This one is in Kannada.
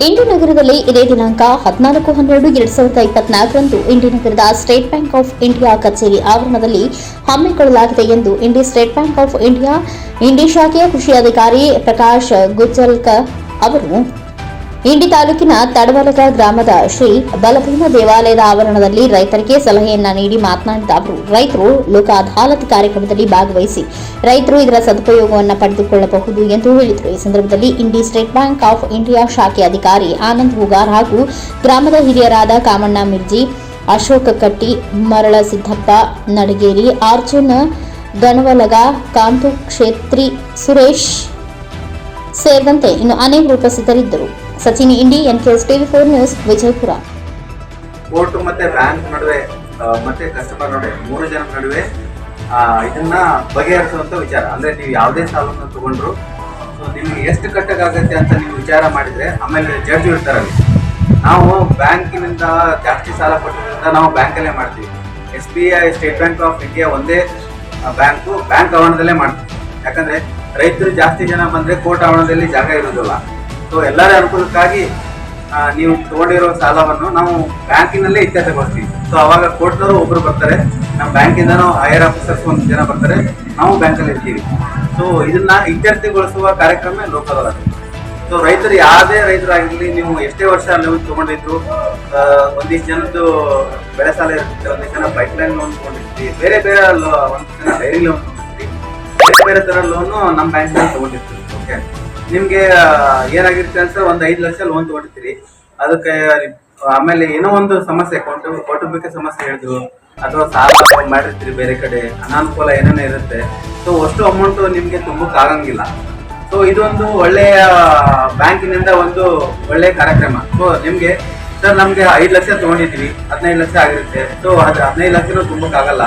ಇಂಡಿ ನಗರದಲ್ಲಿ ಇದೇ ದಿನಾಂಕ ಹದಿನಾಲ್ಕು ಹನ್ನೆರಡು ಎರಡ್ ಸಾವಿರದ ಇಪ್ಪತ್ನಾಲ್ಕರಂದು ಇಂಡಿ ನಗರದ ಸ್ಟೇಟ್ ಬ್ಯಾಂಕ್ ಆಫ್ ಇಂಡಿಯಾ ಕಚೇರಿ ಆವರಣದಲ್ಲಿ ಹಮ್ಮಿಕೊಳ್ಳಲಾಗಿದೆ ಎಂದು Indi State Bank of India Indi ಶಾಖೆಯ ಕೃಷಿ ಅಧಿಕಾರಿ ಪ್ರಕಾಶ್ ಗುಜ್ಜಲ್ಕರ್ ಅವರು ಇಂಡಿ ತಾಲೂಕಿನ ತಡವಲಗ ಗ್ರಾಮದ ಶ್ರೀ ಬಲಭೀಮ ದೇವಾಲಯದ ಆವರಣದಲ್ಲಿ ರೈತರಿಗೆ ಸಲಹೆಯನ್ನ ನೀಡಿ ಮಾತನಾಡಿದ ಅವರು, ರೈತರು ಲೋಕ ಅದಾಲತ್ ಕಾರ್ಯಕ್ರಮದಲ್ಲಿ ಭಾಗವಹಿಸಿ ರೈತರು ಇದರ ಸದುಪಯೋಗವನ್ನು ಪಡೆದುಕೊಳ್ಳಬಹುದು ಎಂದು ಹೇಳಿದರು. ಈ ಸಂದರ್ಭದಲ್ಲಿ Indi State Bank of India ಶಾಖೆ ಅಧಿಕಾರಿ ಆನಂದ್ ಹುಗಾರ್ ಹಾಗೂ ಗ್ರಾಮದ ಹಿರಿಯರಾದ ಕಾಮಣ್ಣ ಮಿರ್ಜಿ, ಅಶೋಕ ಕಟ್ಟಿ, ಮರಳ ಸಿದ್ದಪ್ಪ, ನಡಗೇರಿ ಅರ್ಜುನ್ ಗಣವಲಗ ಕಾಂತು ಕ್ಷೇತ್ರಿ ಸುರೇಶ್ ಸೇರಿದಂತೆ ಇನ್ನು ಅನೇಕರು ಉಪಸ್ಥಿತರಿದ್ದರು. Sachin Indi NKS TV four news Vijayapura. Court ಮತ್ತೆ ಬ್ಯಾಂಕ್ ನಡುವೆ ಮತ್ತೆ ಕಸ್ಟಮರ್ ನಡುವೆ, ಮೂರು ಜನ ನಡುವೆ ಇದನ್ನ ಬಗೆಹರಿಸುವಂತ ವಿಚಾರ. ಅಂದ್ರೆ ನೀವು ಯಾವುದೇ ಸಾಲವನ್ನು ತಗೊಂಡ್ರು ನಿಮ್ಗೆ ಎಷ್ಟು ಕಟ್ಟಕ್ಕಾಗತ್ತೆ ಅಂತ ನೀವು ವಿಚಾರ ಮಾಡಿದ್ರೆ, ಆಮೇಲೆ ಜಡ್ಜ್ ಇರ್ತಾರಲ್ಲಿ. ನಾವು ಬ್ಯಾಂಕಿನಿಂದ ಜಾಸ್ತಿ ಸಾಲ ಕೊಟ್ಟಿರೋದ್ರಿಂದ ನಾವು ಬ್ಯಾಂಕಲ್ಲೇ ಮಾಡ್ತೀವಿ. S B I, State Bank of India ಒಂದೇ ಬ್ಯಾಂಕು, ಬ್ಯಾಂಕ್ ಆವರಣದಲ್ಲೇ ಮಾಡ್ತೀವಿ. ಯಾಕಂದ್ರೆ ರೈತರು ಜಾಸ್ತಿ ಜನ ಬಂದ್ರೆ ಕೋರ್ಟ್ ಆವರಣದಲ್ಲಿ ಜಾಗ ಇರೋದಿಲ್ಲ. ಸೊ ಎಲ್ಲರ ಅನುಕೂಲಕ್ಕಾಗಿ ನೀವು ತಗೊಂಡಿರೋ ಸಾಲವನ್ನು ನಾವು ಬ್ಯಾಂಕಿನಲ್ಲೇ ಇತ್ಯರ್ಥಗೊಳಿಸ್ತೀವಿ ಸೊ ಅವಾಗ ಕೋರ್ಟ್ನವರು ಒಬ್ರು ಬರ್ತಾರೆ. ನಮ್ಮ ಬ್ಯಾಂಕಿಂದನೂ ಹೈಯರ್ ಆಫೀಸರ್ಸ್ ಒಂದು ಜನ ಬರ್ತಾರೆ. ನಾವು ಬ್ಯಾಂಕಲ್ಲಿ ಇರ್ತೀವಿ. ಸೊ ಇದನ್ನ ಇತ್ಯರ್ಥಗೊಳಿಸುವ ಕಾರ್ಯಕ್ರಮ ಲೋಕದೊಳಗ. ಸೊ ರೈತರು ಯಾವುದೇ ರೈತರಾಗಿರಲಿ, ನೀವು ಎಷ್ಟೇ ವರ್ಷ ನೀವು ತೊಗೊಂಡಿದ್ರು ಒಂದಿಷ್ಟು ಜನದ್ದು ಬೆಳೆ ಸಾಲ ಇರುತ್ತೆ, ಒಂದಿಷ್ಟು ಜನ ಬೈಕ್ ಲೈನ್ ಲೋನ್ ತೊಗೊಂಡಿರ್ತೀವಿ. ಬೇರೆ ಬೇರೆ ಒಂದಿಷ್ಟು ಜನ ಡೈರಿ ಲೋನ್ ತೊಗೊಂಡಿರ್ತೀವಿ. ಬೇರೆ ಬೇರೆ ಥರ ಲೋನು ನಮ್ಮ ಬ್ಯಾಂಕಿನಲ್ಲಿ ತೊಗೊಂಡಿರ್ತೀವಿ. ಓಕೆ ನಿಮ್ಗೆ ಏನಾಗಿರುತ್ತೆ ಅಂತ ಒಂದ್ ಐದು ಲಕ್ಷ ಲೋನ್ ತಗೊಂಡಿರ್ತೀರಿ. ಅದಕ್ಕೆ, ಆಮೇಲೆ ಏನೋ ಒಂದು ಸಮಸ್ಯೆ, ಕೌಟು, ಕೌಟುಂಬಿಕ ಸಮಸ್ಯೆ ಹೇಳಿದ್ರು, ಅಥವಾ ಸಾಲ ಮಾಡಿರ್ತೀರಿ ಬೇರೆ ಕಡೆ, ಅನಾನುಕೂಲ ಏನೇನೋ ಇರುತ್ತೆ. ಸೊ ಅಷ್ಟು ಅಮೌಂಟ್ ನಿಮ್ಗೆ ತುಂಬಕ್ ಆಗಂಗಿಲ್ಲ. ಸೊ ಇದೊಂದು ಒಳ್ಳೆಯ, ಬ್ಯಾಂಕಿನಿಂದ ಒಂದು ಒಳ್ಳೆಯ ಕಾರ್ಯಕ್ರಮ. ಸೊ ನಿಮ್ಗೆ, ಸರ್, ನಮ್ಗೆ ಐದು ಲಕ್ಷ ತಗೊಂಡಿದ್ವಿ ಹದಿನೈದು ಲಕ್ಷ ಆಗಿರುತ್ತೆ. ಸೊ ಅದು ಹದಿನೈದು ಲಕ್ಷನೂ ತುಂಬಕ್ಕಾಗಲ್ಲ